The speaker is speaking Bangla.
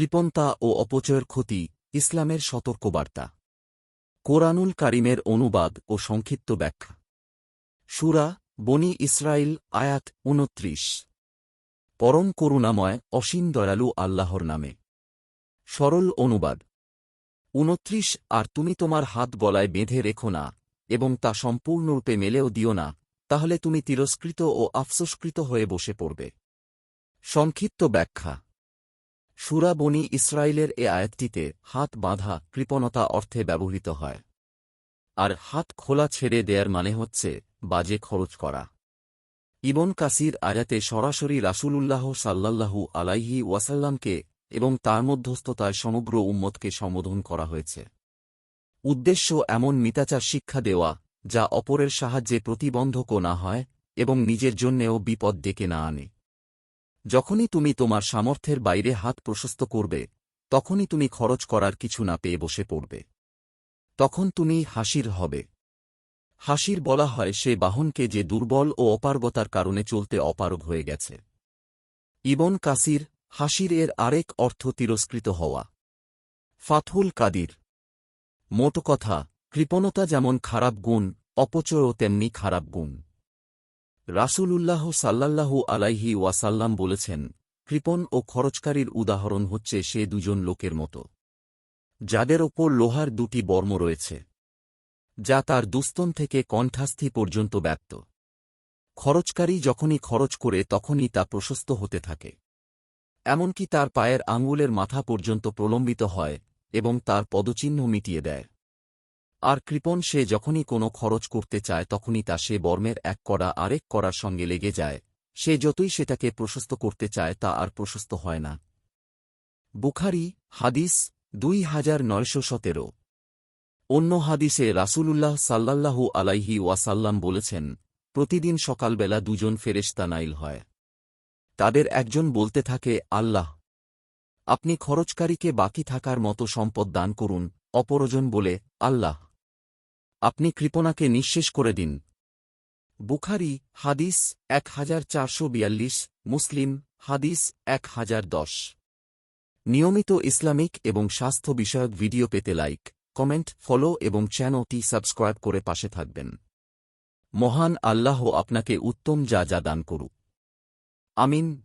কৃপণতা ও অপচয়ের ক্ষতি, ইসলামের সতর্কবার্তা। কোরআনুল কারিমের অনুবাদ ও সংক্ষিপ্ত ব্যাখ্যা। সুরা বনি ইসরাইল আয়াত উনত্রিশ পরম করুণাময়, অসীম দয়ালু আল্লাহর নামে। সরল অনুবাদ। উনত্রিশ আর তুমি তোমার হাত গলায় বেঁধে রেখো না, এবং তা সম্পূর্ণরূপে মেলেও দিও না, তাহলে তুমি তিরস্কৃত ও আফসোসকৃত হয়ে বসে পড়বে। সংক্ষিপ্ত ব্যাখ্যা। সুরা বনি ইসরায়েলের এ আয়াতটিতে হাত বাঁধা কৃপণতা অর্থে ব্যবহৃত হয়। আর হাত খোলা ছেড়ে দেয়ার মানে হচ্ছে বাজে খরচ করা। ইবন কাসির আয়াতে সরাসরি রাসূলুল্লাহ সাল্লাল্লাহু আলাইহি ওয়াসাল্লামকে এবং তার মধ্যস্থতায় সমগ্র উম্মতকে সম্বোধন করা হয়েছে। উদ্দেশ্য এমন মিতাচার শিক্ষা দেওয়া যা অপরের সাহায্যে প্রতিবন্ধকও না হয় এবং নিজের জন্যেও বিপদ ডেকে না আনে। যখনই তুমি তোমার সামর্থ্যের বাইরে হাত প্রশস্ত করবে, তখনই তুমি খরচ করার কিছু না পেয়ে বসে পড়বে। তখন তুমি হাসির হবে। হাসির বলা হয় সে বাহনকে যে দুর্বল ও অপারগতার কারণে চলতে অপারগ হয়ে গেছে। ইবন কাসির, হাসির এর আরেক অর্থ তিরস্কৃত হওয়া। ফাথুল কাদির। মোট কথা, কৃপণতা যেমন খারাপ গুণ, অপচয়ও তেমনি খারাপ গুণ। রাসূলুল্লাহ সাল্লাল্লাহু আলাইহি ওয়াসাল্লাম বলেছেন, কৃপণ ও খরচকারীর উদাহরণ হচ্ছে সে দুজন লোকের মতো। যাদের ওপর লোহার দুটি বর্ম রয়েছে। যা তার দুস্তন থেকে কণ্ঠাস্থি পর্যন্ত ব্যক্ত খরচকারী যখনই খরচ করে তখনই তা প্রশস্ত হতে থাকে। এমনকি তার পায়ের আঙুলের মাথা পর্যন্ত প্রলম্বিত হয় এবং তার পদচিহ্ন মিটিয়ে দেয়। আর কৃপণ সে যখনই কোনো খরচ করতে চায় তখনই তা সে বর্মের এক করা আরেক করার সঙ্গে লেগে যায়। সে যতই সেটাকে প্রশস্ত করতে চায় তা আর প্রশস্ত হয় না। বুখারি, হাদিস, দুই হাজার নয়শো সতেরো। অন্য হাদিসে রাসূলুল্লাহ সাল্লাল্লাহু আলাইহি ওয়াসাল্লাম বলেছেন, প্রতিদিন সকালবেলা দুজন ফেরেশতা নাইল হয়। তাদের একজন বলতে থাকে, আল্লাহ, আপনি খরচকারীকে বাকি থাকার মতো সম্পদ দান করুন। অপরজন বলে, আল্লাহ আপনি কৃপণাকে নিঃশেষ করে দিন। বুখারি, হাদিস এক হাজার চারশো বিয়াল্লিশ, মুসলিম, হাদিস এক হাজার দশ। নিয়মিত ইসলামিক এবং স্বাস্থ্য বিষয়ক ভিডিও পেতে লাইক, কমেন্ট, ফলো এবং চ্যানেলটি সাবস্ক্রাইব করে পাশে থাকবেন। মহান আল্লাহ আপনাকে উত্তম যা যা দান করুক। আমিন।